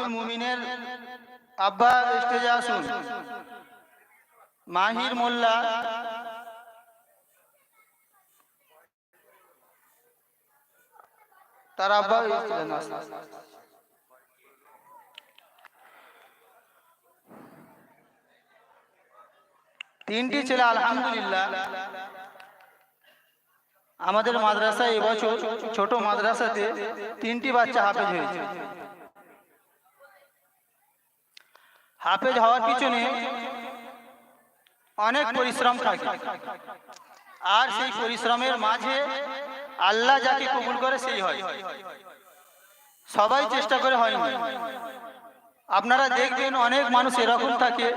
আব্দুল মুমিনের আব্বা স্টেজে আসুন। মাহির মোল্লা। তার আব্বা তিনটি ছেলে, আলহামদুলিল্লাহ। আমাদের মাদ্রাসায় এবছর ছোট মাদ্রাসাতে তিনটি বাচ্চা হাফেজ হয়েছে। হাফেজ হওয়ার পিছনে অনেক পরিশ্রম থাকে। আর সেই পরিশ্রমের মাঝে আল্লাহ যাকে কবুল করে সেই হয়। সবাই চেষ্টা করে হয়নি আপনারা দেখবেন অনেক মানুষ এরকম থাকে।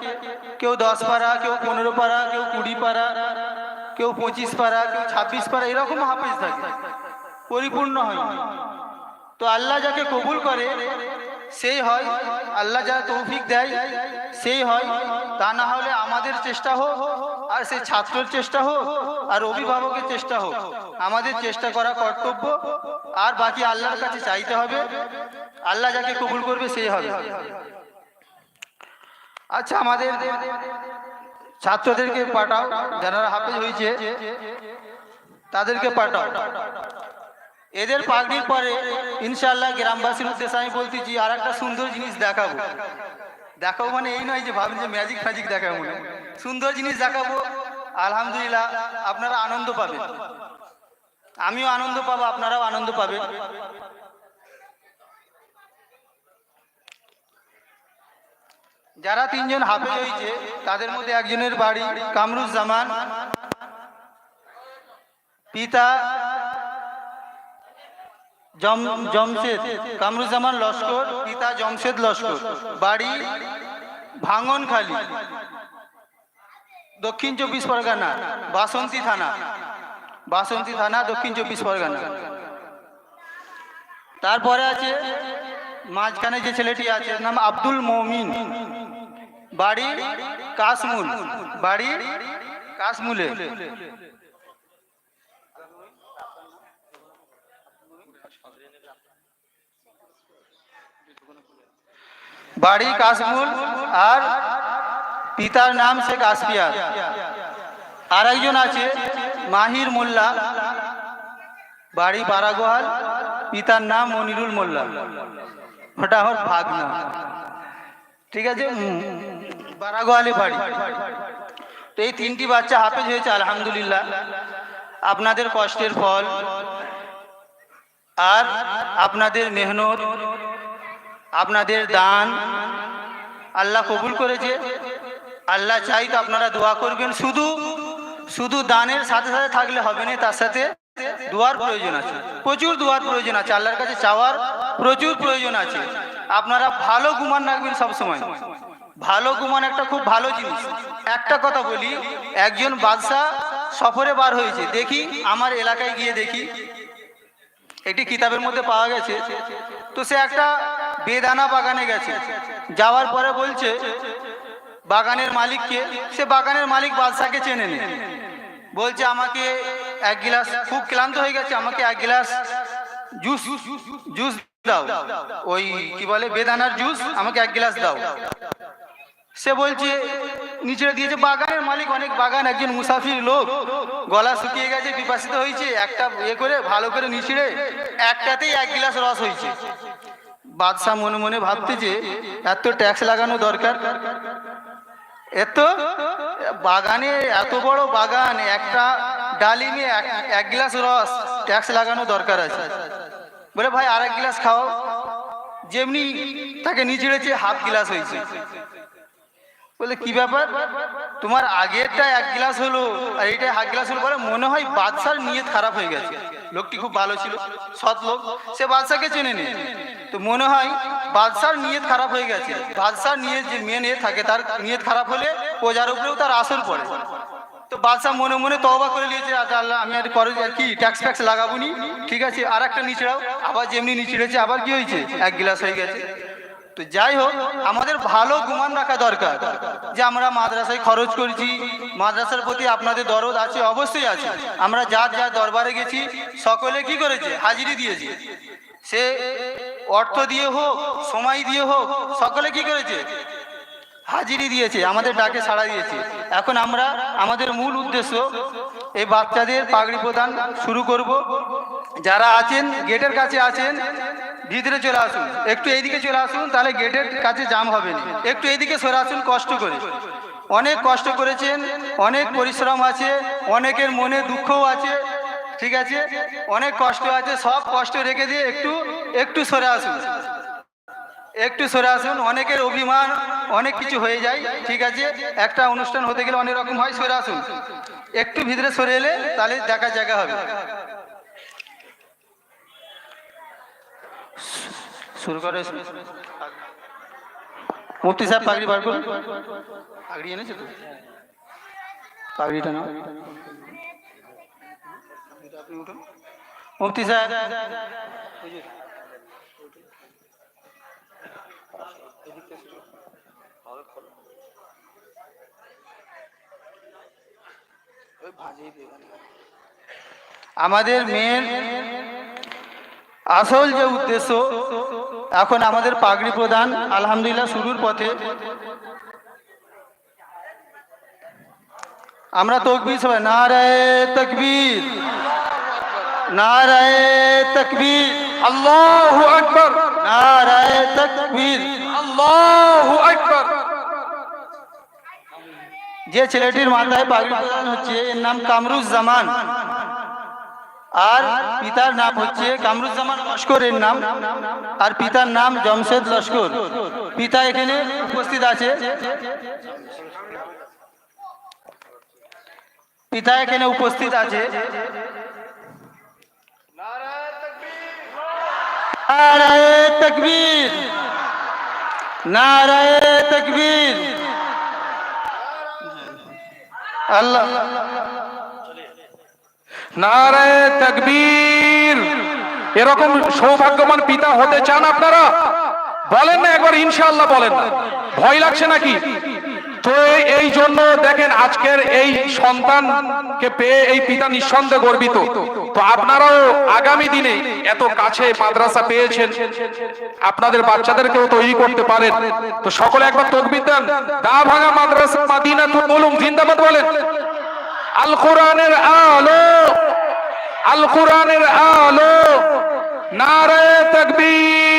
কেউ দশ পারা কেউ পনেরো পারা কেউ কুড়ি পারা কেউ পঁচিশ পারা কেউ ছাব্বিশ পারা এরকম হাফিজ থাকে। পরিপূর্ণ হয় তো আল্লাহ যাকে কবুল করে সেই হয় আল্লাহ যারা তৌফিক দেয়, সেই হয়। তা না হলে আমাদের চেষ্টা হোক, আর সেই ছাত্রের চেষ্টা হোক, আর অভিভাবকের চেষ্টা হোক। আমাদের চেষ্টা করা কর্তব্য, আর বাকি আল্লাহর কাছে চাইতে হবে। আল্লাহ যাকে কবুল করবে সেই হবে। আচ্ছা আমাদের ছাত্রদেরকে পাঠাও, যারা হাফেজ হয়েছে, তাদেরকে পাঠাও। এদের পাগড়ির পরে ইনশাল্লাহ গ্রামবাসীর উদ্দেশ্যে আমি বলতেছি আর একটা সুন্দর জিনিস দেখাবো। দেখাবো মানে এই নয় যে ভাবেন যে ম্যাজিক ফ্যাজিক দেখাবো সুন্দর জিনিস দেখাবো, আলহামদুলিল্লাহ আপনারা আনন্দ পাবেন। আমিও আনন্দ পাবো, আপনারাও আনন্দ পাবেন। যারা তিনজন হাফেজ হয়েছে, তাদের মধ্যে একজনের বাড়ি কামরুজ্জামান, পিতা জম জমশেদ, কামরুজ্জামান লস্কর, পিতা জমশেদ লস্কর, বাড়ি ভাঙনখালি, দক্ষিণ চব্বিশ পরগনা, বাসন্তী থানা বাসন্তী থানা, দক্ষিণ চব্বিশ পরগনা। তারপরে আছে মাঝখানে যে ছেলেটি আছে নাম আব্দুল মৌমিন। বাড়ি কাশমুল, বাড়ি কাশমুলে। বাড়ি কাশমুল আর পিতার নাম শেখ আসফিয়ার। আর একজন আছে মাহির মোল্লা। বাড়ি বারাগোহাল পিতার নাম মনিরুল মোল্লা। ওটা আমার ভাগনা। ঠিক আছে? বারাগোহালে বাড়ি। তো এই তিনটি বাচ্চা হাফেজ হয়েছে, আলহামদুলিল্লাহ। আপনাদের কষ্টের ফল। আর আপনাদের মেহনত। আপনাদের দান আল্লাহ কবুল করেছে। আল্লাহ চাই তো আপনারা দোয়া করবেন। শুধু শুধু দানের সাথে সাথে থাকলে হবে না, তার সাথে দোয়ার প্রয়োজন আছে। প্রচুর দোয়ার প্রয়োজন আছে। আল্লাহর কাছে চাওয়ার প্রচুর প্রয়োজন আছে। আপনারা ভালো গুমান রাখবেন সবসময়। ভালো গুমান একটা খুব ভালো জিনিস। একটা কথা বলি, একজন বাদশাহ সফরে বার হয়েছে। দেখি, আমার এলাকায় গিয়ে দেখি। একটি কিতাবের মধ্যে পাওয়া গেছে। তো সে একটা বেদানা বাগানে গেছে। যাওয়ার পরে বলছে, বাগানের মালিককে, সে বাগানের মালিক বাদশাকে চেনে নেই বলছে, আমাকে এক গিলাস, খুব ক্লান্ত হয়ে গেছে, আমাকে এক গিলাস জুস জুস দাও। ওই কি বলে, বেদানার জুস, আমাকে এক গিলাস দাও। সে বলছে নিচে দিয়েছে বাগানের মালিক, অনেক বাগান, একজন মুসাফির লোক। গলা শুকিয়ে গেছে বিপাসিত হয়েছে, একটা ইয়ে করে, ভালো করে নিচিড়ে, একটাতেই এক গিলাস রস হয়েছে। বাদশাহ মনে মনে ভাবতে যে এত ট্যাক্স লাগানো দরকার। এত বাগানে এত বড় বাগান, একটা ডালিমে এক গ্লাস রস ট্যাক্স লাগানো দরকার আছে। বলে, ভাই আর এক গ্লাস খাও। যেমনি তাকে নিচেড়েছে হাফ গ্লাস হয়েছে। বলে, কি ব্যাপার? তোমার আগেরটা এক গ্লাস হলো আর এইটা হাফ গ্লাস হলো। বলে, মনে হয় বাদশার নিয়ত খারাপ হয়ে গেছে। লোকটি খুব ভালো ছিল, সৎ লোক। সে বাদশাকে চেনে নে তো মনে হয় বাদশার নিয়ত খারাপ হয়ে গেছে। বাদশার নিয়ত যে মেয়ে নিয়ে থাকে, তার নিয়ত খারাপ হলে প্রজার উপরেও তার আসর পড়ে। তো বাদশাহ মনে মনে তওবা করে নিয়েছে আচ্ছা আল্লাহ, আমি আর আর কি ট্যাক্স ফ্যাক্স লাগাবো নি ঠিক আছে আর একটা নিচড়াও। আবার যেমনি নিচড়েছে, আবার কি হয়েছে? এক গ্লাস হয়ে গেছে। তো যাই হোক, আমাদের ভালো গুমান রাখা দরকার। যে আমরা মাদ্রাসায় খরচ করেছি, মাদ্রাসার প্রতি আপনাদের দরদ আছে, অবশ্যই আছে। আমরা যার যার দরবারে গেছি, সকলে কি করেছে? হাজিরি দিয়েছি। সে অর্থ দিয়ে হোক, সময় দিয়ে হোক, সকলে কি করেছে? হাজিরি দিয়েছে, আমাদের ডাকে সাড়া দিয়েছে। এখন আমরা, আমাদের মূল উদ্দেশ্য এই বাচ্চাদের পাগড়ি প্রদান শুরু করব। যারা আছেন, গেটের কাছে আছেন, ভিতরে চলে আসুন। একটু এইদিকে চলে আসুন, তাহলে গেটের কাছে জাম হবে না। একটু এইদিকে সরে আসুন, কষ্ট করে। অনেক কষ্ট করেছেন, অনেক পরিশ্রম আছে, অনেকের মনে দুঃখও আছে। ঠিক আছে? অনেক কষ্ট আছে, সব কষ্ট রেখে দিয়ে একটু একটু সরে আসুন। একটু সরে আসুন, অনেকের অভিমান, অনেক কিছু হয়ে যায়, ঠিক আছে? একটা অনুষ্ঠান হতে গেলে অনেক রকম হয়, সরে আসুন। একটু ভিতরে সরে এলে তাহলে দেখার জায়গা হবে। শুরু করে মুফতি সাহেব, পাগড়ি বার করুন। পাগড়ি এনেছে তো? পাগড়িটা নাও। আপনি উঠুন। মুফতি সাহেব। আমাদের মেন আসল যে উদ্দেশ্য, এখন আমাদের পাগড়ি প্রদান আলহামদুলিল্লাহ, শুরুর পথে। আমরা তকবির সবাই, নারায় তকবীর। নারায় তকবীর। আল্লাহু আকবার। নারায় তকবীর। আল্লাহু আকবার। যে ছেলেটির মাথায় পাগড়ি প্রদান হচ্ছে এর নাম কামরুজ্জামান। আর পিতার নাম হচ্ছে কামরুজ্জামান লস্কর এর নাম। আর পিতার নাম জমশেদ লস্কর। পিতা এখানে উপস্থিত আছে। পিতা এখানে উপস্থিত আছে। নারায়ে তকবীর। নারায়ে তকবীর। আল্লাহ। নারায়ে তাকবীর। এরকম সৌভাগ্যবান পিতা হতে চান আপনারা? বলেন না একবার, ইনশাআল্লাহ বলেন। ভয় লাগছে নাকি? তো এই জন্য দেখেন আজকের এই সন্তানকে পেয়ে এই পিতা নিঃসন্দেহে গর্বিত। তো আপনারাও আগামী দিনে এত কাছে মাদ্রাসা পেয়েছেন, আপনাদের বাচ্চাদেরকেও তৈরি করতে পারেন। তো সকলে একবার তকবির দেন। দা ভাঙা মাদ্রাসা মাদিনা তো বলুন জিন্দাবাদ বলেন। আল কোরআনের আলো, আল কোরআনের আলো, নারায়ে তাকবীর।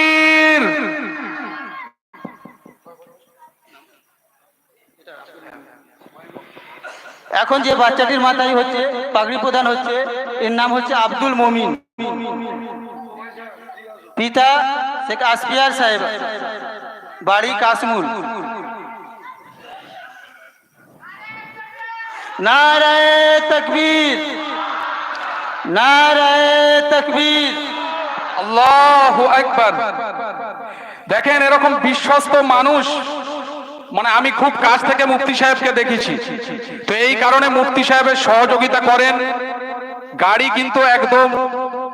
এখন যে বাচ্চাটির মাথায় হচ্ছে, পাগড়ি প্রদান হচ্ছে, এর নাম হচ্ছে আব্দুল মমিন। পিতা শেখ আসফিয়ার সাহেব, বাড়ি কাশমুল নারায় তকবীর নারায় তকবীর। আল্লাহু আকবার। দেখেন এরকম বিশ্বস্ত মানুষ মানে আমি খুব কাছ থেকে মুফতি সাহেবকে দেখেছি। তো এই কারণে মুফতি সাহেবের সহযোগিতা করেন। গাড়ি কিন্তু একদম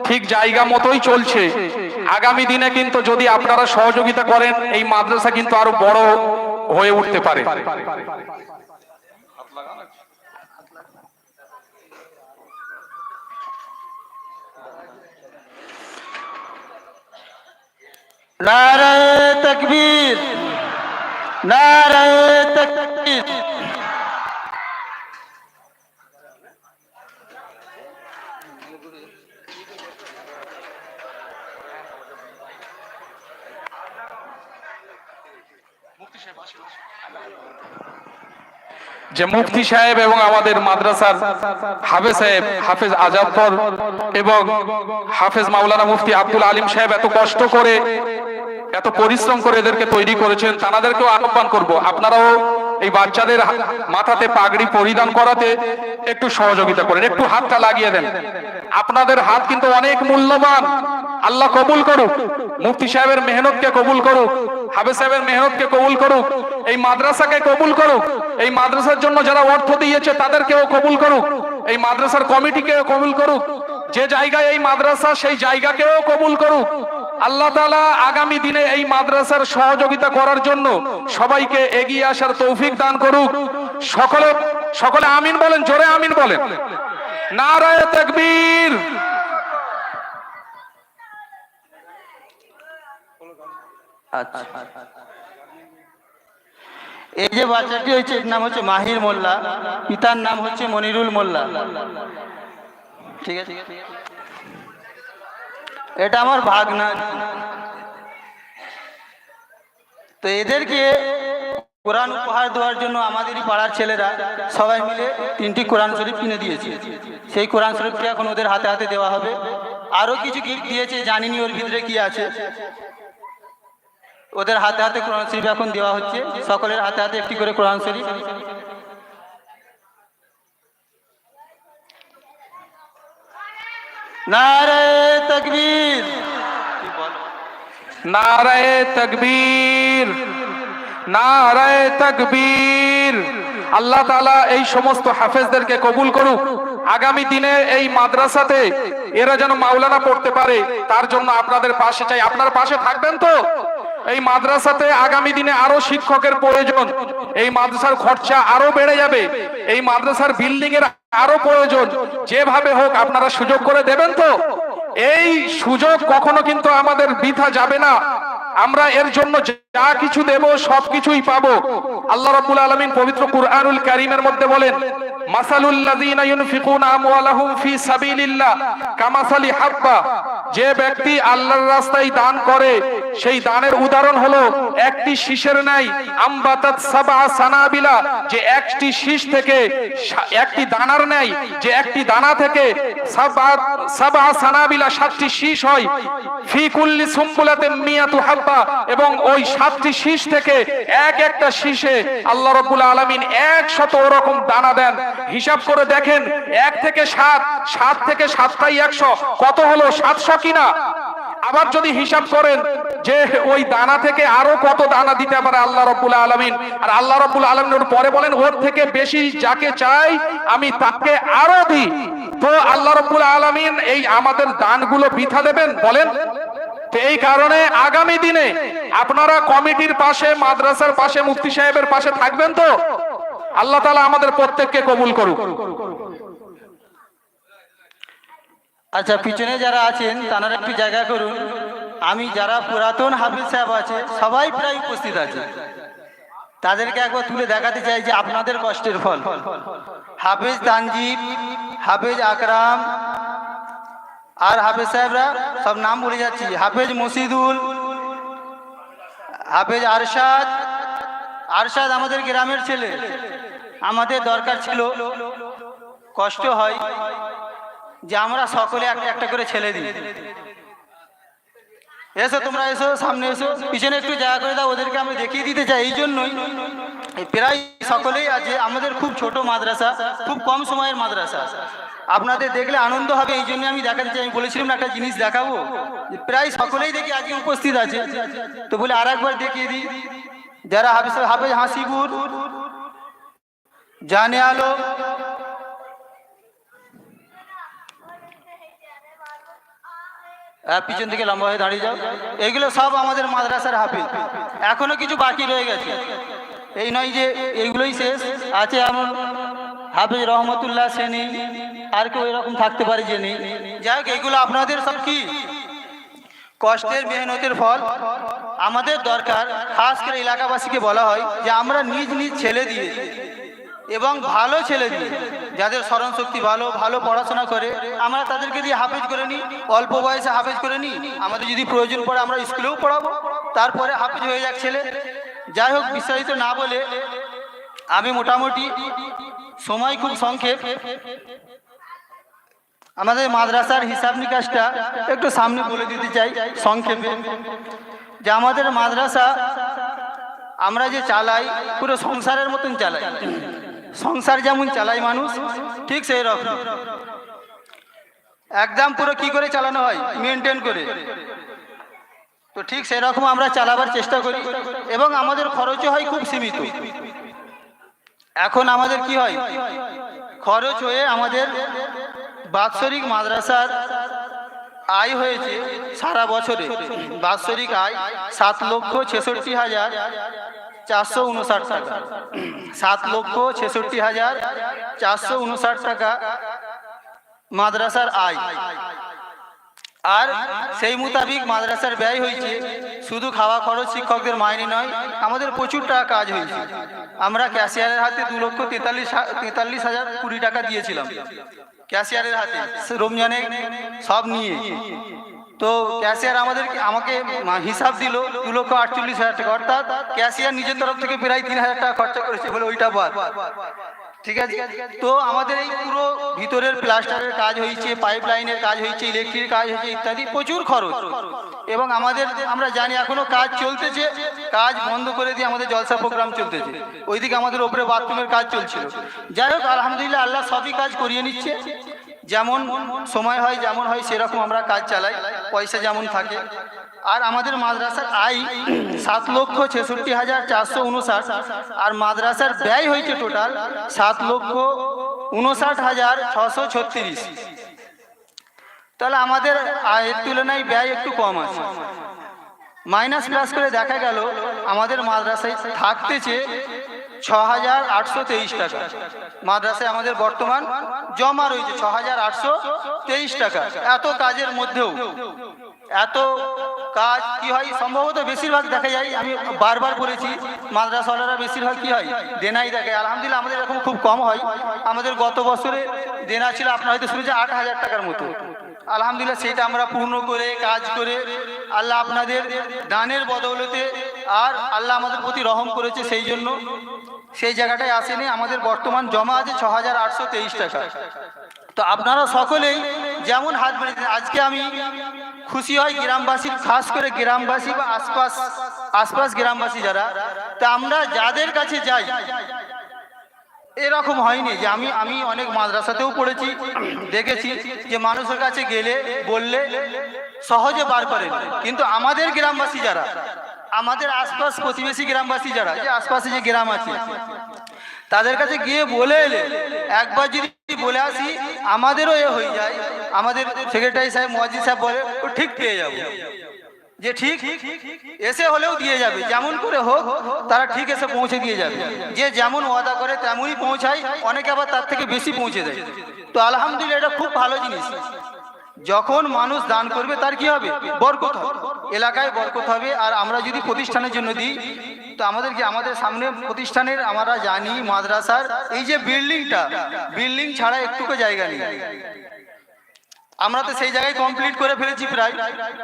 ঠিক জায়গা মতোই চলছে। আগামী দিনে কিন্তু যদি আপনারা সহযোগিতা করেন, এই মাদ্রাসা কিন্তু আরও বড় হয়ে উঠতে পারে। নারায় তকবীর। যে মুফতি সাহেব এবং আমাদের মাদ্রাসার হাফেজ সাহেব, হাফেজ আজাফর এবং হাফেজ মাওলানা মুফতি আব্দুল আলিম সাহেব এত কষ্ট করে এত পরিশ্রম করে এদেরকে তৈরি করেছেন তাদেরকেও আহ্বান করব। আপনারাও এই বাচ্চাদের মাথাতে পাগড়ি পরিধান করাতে একটু সহযোগিতা করেন, একটু হাতটা লাগিয়ে দেন। আপনাদের হাত কিন্তু অনেক মূল্যবান। আল্লাহ কবুল করুক। মুফতি সাহেবের মেহনতকে কবুল করুক। হাফেজ সাহেবের মেহনতকে কবুল করুক। এই মাদ্রাসাকে কবুল করুক। এই মাদ্রাসার জন্য যারা অর্থ দিয়েছে, তাদেরকেও কবুল করুক। এই মাদ্রাসার কমিটিকেও কবুল করুক। যে জায়গায় এই মাদ্রাসা, সেই জায়গাকেও কবুল করুক। আল্লাহ তাআলা আগামী দিনে এই মাদ্রাসার সহযোগিতা করার জন্য সবাইকে এগিয়ে আসার তৌফিক দান করুক। সকলে সকলে আমিন বলেন, জোরে আমিন বলেন। নারায়ে তাকবীর। এই যে বাচ্চাটি এর নাম হচ্ছে মাহির মোল্লা, পিতার নাম হচ্ছে মনিরুল মোল্লা। ঠিক আছে? এটা আমার ভাগনা। তো এদেরকে কোরআন উপহার দেওয়ার জন্য আমাদেরই পাড়ার ছেলেরা সবাই মিলে তিনটি কোরআন শরীফ কিনে দিয়েছে। সেই কোরআন শরীফটি এখন ওদের হাতে হাতে দেওয়া হবে। আরও কিছু গিফট দিয়েছে, জানিনি ওর ভিতরে কি আছে। ওদের হাতে হাতে কোরআন শরীফ এখন দেওয়া হচ্ছে। সকলের হাতে হাতে একটি করে কোরআন শরীফ। নারে তকবীর। নারায় তকবীর। নারায় তকবীর। আল্লাহ তাআলা এই সমস্ত হাফেজদেরকে কবুল করুক। আগামী দিনে এই মাদ্রাসাতে এরা যেন মাওলানা পড়তে পারে, তার জন্য আপনাদের পাশে চাই। আপনার পাশে থাকবেন তো? এই মাদ্রাসাতে আগামী দিনে আরও শিক্ষকের প্রয়োজন। এই মাদ্রাসার খরচা আরও বেড়ে যাবে। এই মাদ্রাসার বিল্ডিং এর আরও প্রয়োজন। যেভাবে হোক আপনারা সুযোগ করে দেবেন তো? এই সুযোগ কখনো কিন্তু আমাদের বৃথা যাবে না। আমরা এর জন্য যা কিছু দেব সবকিছুই পাবো। আল্লাহ রাব্বুল আলামিন পবিত্র কুরআনুল কারীমের মধ্যে বলেন, মাসালুল লাযীনা ইউনফিকুনা আমওয়ালাহুম ফি সাবিলিল্লাহ, কামাসালি হাব্বা। যে ব্যক্তি আল্লাহর রাস্তায় দান করে সেই দানের উদাহরণ হলো, একটি শীষের সাবা সানাবিলা, যে একটি শীষ থেকে একটি দানার ন্যায়, যে একটি দানা থেকে সানাবিলা, সাতটি শীষ হয়। সুম্বুলাতে মিয়াতু হাব্বা, এবং ওই সাতটি শীষ থেকে এক একটা শীষে আল্লাহ আলামিন একশত ওরকম দানা দেন। হিসাব করে দেখেন, এক থেকে সাত সাত থেকে সাতটাই একশো, কত হলো সাতশো কিনা? আবার যদি হিসাব করেন যে ওই দানা থেকে আরও কত দানা দিতে পারে আল্লাহ রব্বুল আলমিন, আর আল্লাহ রব্বুল আলমিন পরে বলেন, ওর থেকে বেশি যাকে চাই আমি তাকে আরও দিই। তো আল্লাহ রব্বুল আলমিন এই আমাদের দানগুলো বৃথা দেবেন, বলেন? এই কারণে আগামী দিনে আপনারা কমিটির পাশে, মাদ্রাসার পাশে, মুফতি সাহেবের পাশে থাকবেন তো? আল্লাহ তালা আমাদের প্রত্যেককে কবুল করুক। আচ্ছা পিছনে যারা আছেন, তারা একটু জায়গা করুন। আমি যারা পুরাতন হাফিজ সাহেব আছে, সবাই প্রায় উপস্থিত আছে। তাদেরকে একবার তুলে দেখাতে চাই যে আপনাদের কষ্টের ফল। হাফেজ তানজিব, হাফেজ আকরাম, আর হাফেজ সাহেবরা, সব নাম বলে যাচ্ছি। হাফেজ মসিদুল, হাফেজ আরশাদ আরশাদ আমাদের গ্রামের ছেলে। আমাদের দরকার ছিল, কষ্ট হয়। যে আমরা সকলে একটা একটা করে ছেলে দিই। এসো, তোমরা এসো, সামনে এসো, পিছনে একটু জায়গা করে দাও, ওদেরকে আমি দেখিয়ে দিতে চাই, এই জন্যই। প্রায় সকলেই আছে আমাদের খুব ছোট মাদ্রাসা, খুব কম সময়ের মাদ্রাসা। আপনাদের দেখলে আনন্দ হবে, এই জন্য আমি দেখাতে চাই, আমি বলেছিলাম একটা জিনিস দেখাবো। প্রায় সকলেই দেখি আজকে উপস্থিত আছে। তো বলে আর একবার দেখিয়ে দিই, যারা হাফিজ, হাফেজ হাসিবুর, জানে আলো হ্যাঁ, পিছন থেকে লম্বা হয়ে দাঁড়িয়ে যাও। এগুলো সব আমাদের মাদ্রাসার হাফিজ। এখনও কিছু বাকি রয়ে গেছে। এই নয় যে এইগুলোই শেষ আছে এমন হাফিজ রহমতুল্লাহ সেনি আর কেউ এরকম থাকতে পারে যে নেই। যাই হোক এইগুলো আপনাদের সব কি? কষ্টের মেহনতের ফল। আমাদের দরকার খাস করে এলাকাবাসীকে বলা হয় যে আমরা নিজ নিজ ছেলে দিয়ে এবং ভালো ছেলে দিয়ে, যাদের স্মরণ শক্তি ভালো ভালো পড়াশোনা করে, আমরা তাদেরকে দিয়ে হাফেজ করে নিই, অল্প বয়সে হাফেজ করে নিই। আমাদের যদি প্রয়োজন পড়ে, আমরা স্কুলেও পড়াবো। তারপরে হাফেজ হয়ে যাক ছেলে। যাই হোক, বিস্তারিত না বলে আমি মোটামুটি সময় খুব সংক্ষেপ। আমাদের মাদ্রাসার হিসাব নিকাশটা একটু সামনে বলে দিতে চাই, সংক্ষেপে। যে আমাদের মাদ্রাসা, আমরা যে চালাই, পুরো সংসারের মতন চালাই। সংসার যেমন চালায় মানুষ, ঠিক সেই রকম একদম পুরো কি করে চালানো হয়? মেনটেন করে। তো ঠিক সেরকম আমরা চালাবার চেষ্টা করি এবং আমাদের খরচও হয় খুব সীমিত। এখন আমাদের কি হয়? খরচ হয়ে আমাদের বাৎসরিক মাদ্রাসার আয় হয়েছে সারা বছরে। বাৎসরিক আয় সাত লক্ষ ছেষট্টি হাজার চারশো উনষাট টাকা। সাত লক্ষ ছেষট্টি হাজার চারশো উনষাট টাকা মাদ্রাসার আয়। আর সেই মোতাবিক মাদ্রাসার ব্যয় হয়েছে। শুধু খাওয়া খরচ শিক্ষকদের মাইনে নয়, আমাদের প্রচুর টাকা কাজ হয়েছে। আমরা ক্যাশিয়ারের হাতে দু লক্ষ তেতাল্লিশ তেতাল্লিশ হাজার কুড়ি টাকা দিয়েছিলাম। ক্যাশিয়ারের হাতে, রমজানে সব নিয়ে। তো ক্যাশিয়ার আমাদের আমাকে হিসাব দিল দু লক্ষ আটচল্লিশ হাজার টাকা। অর্থাৎ ক্যাশিয়ার নিজের তরফ থেকে প্রায় তিন হাজার টাকা খরচা করেছে বলে ওইটা বাদ ঠিক আছে? তো আমাদের এই পুরো ভিতরের প্লাস্টারের কাজ হয়েছে পাইপ লাইনের কাজ হয়েছে, ইলেকট্রিক কাজ হয়েছে ইত্যাদি প্রচুর খরচ। এবং আমাদের, আমরা জানি এখনও কাজ চলতেছে, কাজ বন্ধ করে দিয়ে আমাদের জলসা প্রোগ্রাম চলতেছে। ওইদিকে আমাদের ওপরে বাথরুমের কাজ চলছিল। যাই হোক, আলহামদুলিল্লাহ আল্লাহ সবই কাজ করিয়ে নিচ্ছে। যেমন সময় হয়, যেমন হয়, সেরকম আমরা কাজ চালাই। পয়সা যেমন থাকে। আর আমাদের মাদ্রাসার আয় সাত লক্ষ ছেষট্টি হাজার চারশো উনষাট। আর মাদ্রাসার ব্যয় হয়েছে টোটাল সাত লক্ষ উনষাট হাজার ছশো ছত্রিশ। তাহলে আমাদের আয়ের তুলনায় ব্যয় একটু কম আছে। মাইনাস প্লাস করে দেখা গেল, আমাদের মাদ্রাসায় থাকতেছে ছ হাজার আটশো তেইশ টাকা। মাদ্রাসায় আমাদের বর্তমান জমা রয়েছে ছ হাজার আটশো তেইশ টাকা। এত কাজের মধ্যেও, এত কাজ কি হয়? সম্ভবত বেশিরভাগ দেখা যায়, আমি বারবার বলেছি, মাদ্রাসাওয়ালারা বেশিরভাগ কি হয়? দেনাই দেখে আলহামদুলিল্লাহ, আমাদের এরকম খুব কম হয়। আমাদের গত বছরে দেনা ছিল, আপনার হয়তো শুনেছেন আট হাজার টাকার মতো। আলহামদুলিল্লাহ, সেটা আমরা পূর্ণ করে, কাজ করে, আল্লাহ আপনাদের দানের বদৌলতে আর আল্লাহ আমাদের প্রতি রহম করেছে, সেই জন্য সেই জায়গাটায় আসেনি, আমাদের বর্তমান জমা আছে ছ হাজার আটশো তেইশ টাকা। তো আপনারা সকলেই যেমন হাত বেড়েছেন আজকে আমি খুশি হয় গ্রামবাসীর, খাস করে গ্রামবাসী বা আশপাশ আশপাশ গ্রামবাসী যারা। তা আমরা যাদের কাছে যাই, এরকম হয়নি যে আমি আমি অনেক মাদ্রাসাতেও পড়েছি, দেখেছি যে মানুষের কাছে গেলে, বললে সহজে বার করেন। কিন্তু আমাদের গ্রামবাসী যারা আমাদের আশপাশ প্রতিবেশী গ্রামবাসী যারা যে আশপাশে যে গ্রাম আছে, তাদের কাছে গিয়ে বলে এলে, একবার যদি বলে আসি, আমাদেরও এ হয়ে যায়। আমাদের সেক্রেটারি সাহেব মহাজিদ সাহেব বলে ঠিক পেয়ে যাব। যে ঠিক, এসে হলেও দিয়ে যাবে, যেমন করে হোক, তারা ঠিক এসে পৌঁছে দিয়ে যাবে। যে যেমন ওয়াদা করে, তেমনই পৌঁছায়, অনেকে আবার তার থেকে বেশি পৌঁছে দেয়। তো আলহামদুলিল্লাহ, এটা খুব ভালো জিনিস। যখন মানুষ দান করবে, তার কি হবে? বরকত হবে। এলাকায় বরকত হবে। আর আমরা যদি প্রতিষ্ঠানের জন্য দিই, তো আমাদের কি আমাদের সামনে প্রতিষ্ঠানের আমরা জানি মাদ্রাসার, এই যে বিল্ডিংটা বিল্ডিং ছাড়া একটুকু জায়গা নেই। আমরা তো সেই জায়গায় কমপ্লিট করে ফেলেছি প্রায়।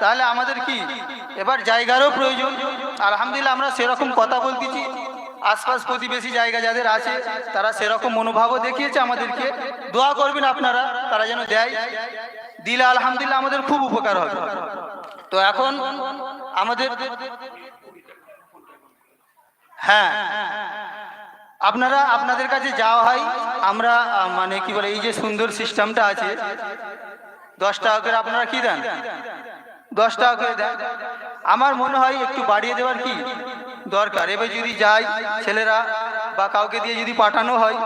তাহলে আমাদের কি? এবার জায়গারও প্রয়োজন। আলহামদুলিল্লাহ আমরা সেরকম কথা বলতেছি। আশপাশ প্রতিবেশী জায়গা যাদের আছে, তারা সেরকম মনোভাবও দেখিয়েছে আমাদেরকে। দোয়া করবেন আপনারা, তারা যেন দেয়। দিলে আলহামদুলিল্লাহ আমাদের খুব উপকার হবে। তো এখন আমাদের হ্যাঁ। আপনারা আপনাদের কাছে যাওয়া হয়, আমরা মানে কি বলে, এই যে সুন্দর সিস্টেমটা আছে, দশ টাকা করে আপনারা কি দেন? দশ টাকা করে দেন। আমার মনে হয় একটু বাড়িয়ে দেওয়ার কি দরকার। এবার যদি যাই ছেলেরা বা কাউকে দিয়ে যদি পাঠানো হয়,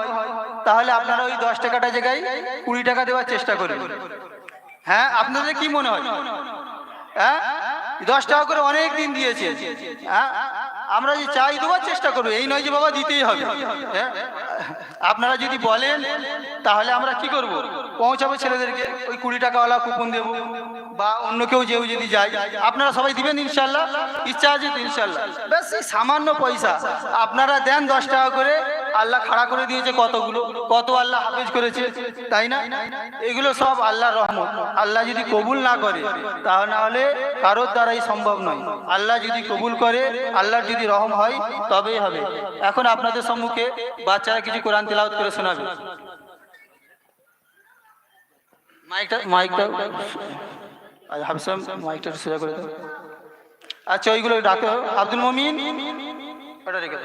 তাহলে আপনারা ওই দশ টাকাটা জায়গায় কুড়ি টাকা দেওয়ার চেষ্টা করবেন। হ্যাঁ আপনাদের কি মনে হয়? হ্যাঁ? দশ টাকা করে অনেক দিন দিয়েছে। হ্যাঁ? আমরা যে চাই দেওয়ার চেষ্টা করব, এই নয় যে বাবা দিতেই হবে। হ্যাঁ? আপনারা যদি বলেন, তাহলে আমরা কি করব? পৌঁছাবো ছেলেদেরকে, ওই কুড়ি টাকাওয়ালা কুপন দেব, বা অন্য কেউ যেও যদি যায়। আপনারা সবাই দিবেন ইনশাল্লাহ? ইচ্ছা আছে ইনশাল্লাহ। ব্যাস সামান্য পয়সা। আপনারা দেন দশ টাকা করে আল্লাহ খাড়া করে দিয়েছে কতগুলো? কত আল্লাহ হাফেজ করেছে? তাই না? এগুলো সব আল্লাহর রহমত। আল্লাহ যদি কবুল না করে, তাহলে কারোর দ্বারাই সম্ভব নয়। আল্লাহ যদি কবুল করে, আল্লাহর যদি রহম হয়, তবেই হবে। এখন আপনাদের সম্মুখে বাচ্চারা কিছু কোরআন তেলাওয়াত করে শোনাবে। আচ্ছা ওইগুলো ডাকো। আব্দুল মমিন, ওটা রেখে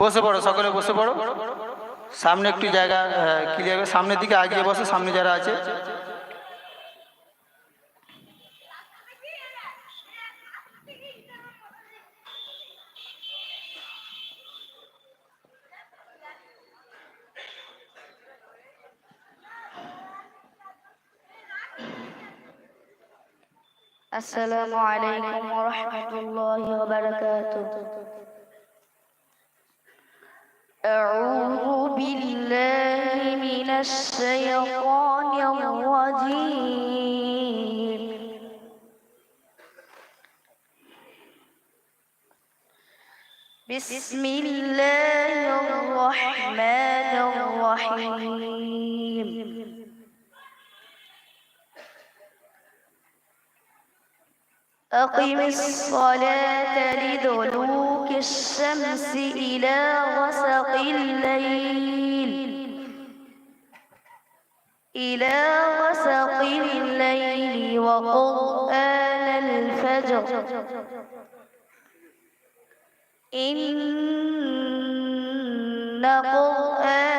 বসে পড়ো, সকলে বসে পড়ো। সামনে একটু জায়গা ক্লিয়ার সামনের দিকে আগিয়ে বসে, সামনে যারা আছে। السلام عليكم ورحمة الله وبركاته أعوذ بالله من الشيطان الرجيم. بسم الله الرحمن الرحيم. أقم الصلاة لدلوك الشمس إلى غسق الليل. إلى غسق الليل وقرآن الفجر. إن قرآن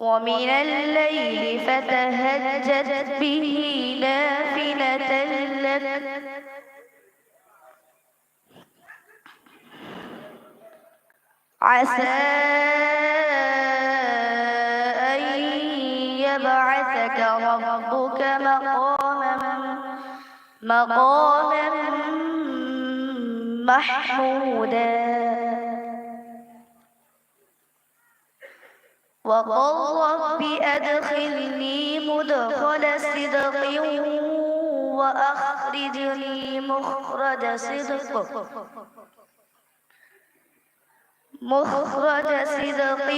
ومن الليل فتهجد به نافلة لك. عسى أن يبعثك ربك مقاما مقاما محمودا. وقل رب أدخلني مدخل صدق وأخرجني مخرج صدق. مخرج صدق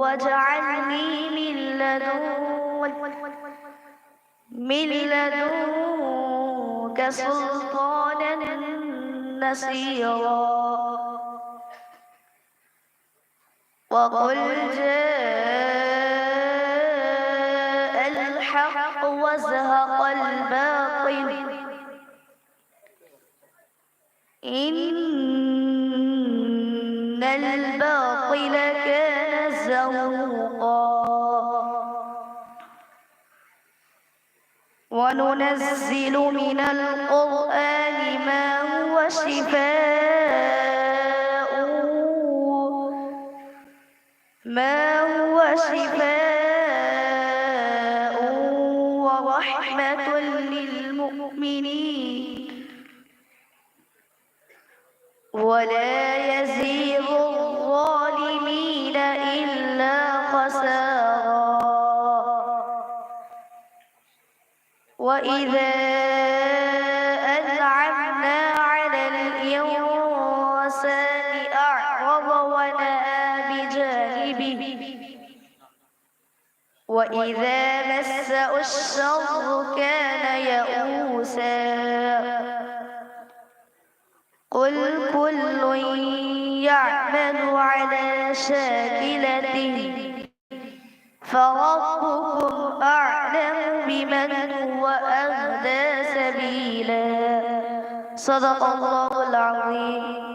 واجعلني من لدن من لدنك سلطانا نصيرا. وقل جاء الحق وزهق الباطل. إن الباطل كان زهوقا. وننزل من القرآن ما هو شفاء. ما هو شفاء ورحمة للمؤمنين. ولا يزيغ الظالمين إلا خسارا. وإذا وإذا مسه الشر كان يئوسا. قل كل يعمل على شاكلته فربكم أعلم بمن هو أهدى سبيلا. صدق الله العظيم.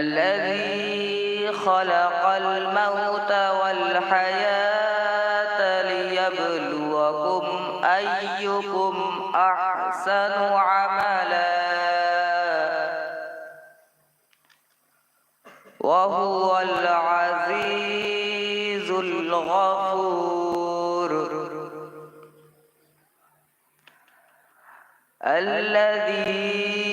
الذي خلق الموت والحياة ليبلوكم أيكم أحسن عملا. وهو العزيز الغفور. الذي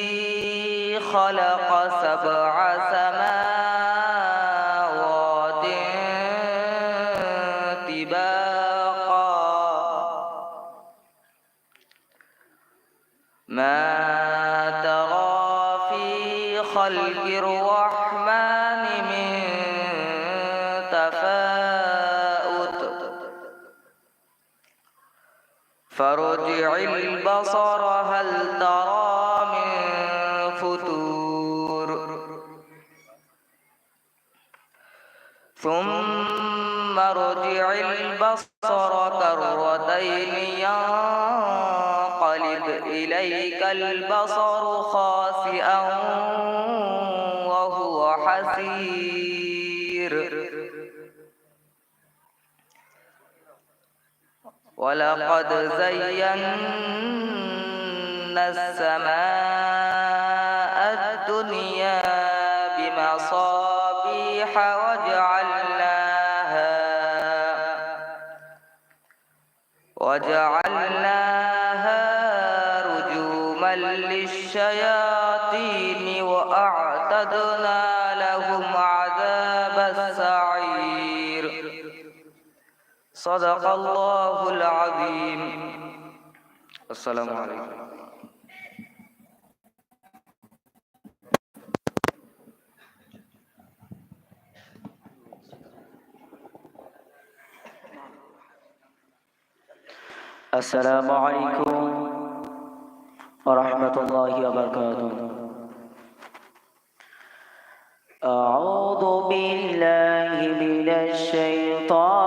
البصر هل ترى من فتور ثم ارجع البصر كرتين ينقلب إليك البصر. ولقد زينا السماء صدق الله العظيم. السلام عليكم. السلام عليكم ورحمة الله وبركاته. أعوذ بالله من الشيطان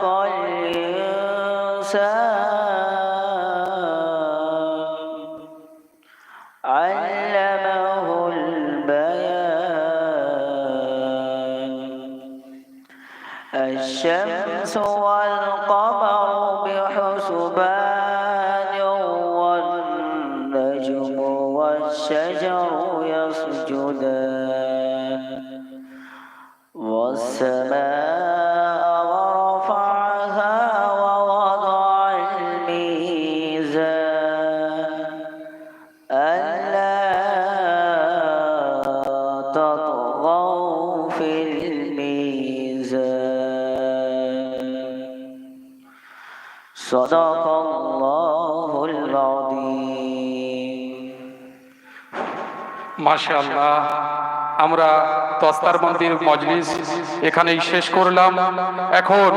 মাশাআল্লাহ, আমরা তস্তার মন্দির, মজলিস এখানেই শেষ করলাম। এখন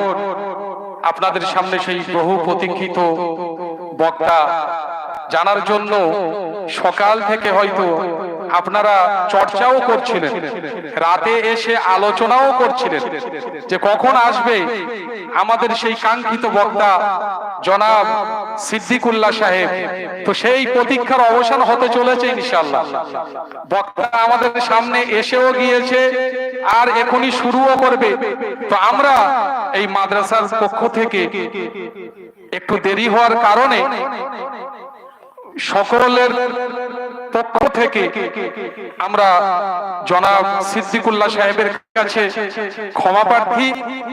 আপনাদের সামনে সেই বহু প্রতীক্ষিত বক্তা, জানার জন্য সকাল থেকে হয়তো আপনারা চর্চাও করছিলেন। রাতে এসে আলোচনাও করছিলেন যে কখন আসবে আমাদের সেই কাঙ্ক্ষিত বক্তা জনাব সিদ্দিকুল্লাহ সাহেব। তো সেই প্রতীক্ষার অবসান হতে চলেছে ইনশাল্লাহ বক্তা আমাদের সামনে এসেও গিয়েছে আর এখনই শুরুও করবে। তো আমরা এই মাদ্রাসার পক্ষ থেকে একটু দেরি হওয়ার কারণে সকলের পক্ষ থেকে আমরা জনাব সিদ্দিকুল্লাহ সাহেবের কাছে ক্ষমা প্রার্থী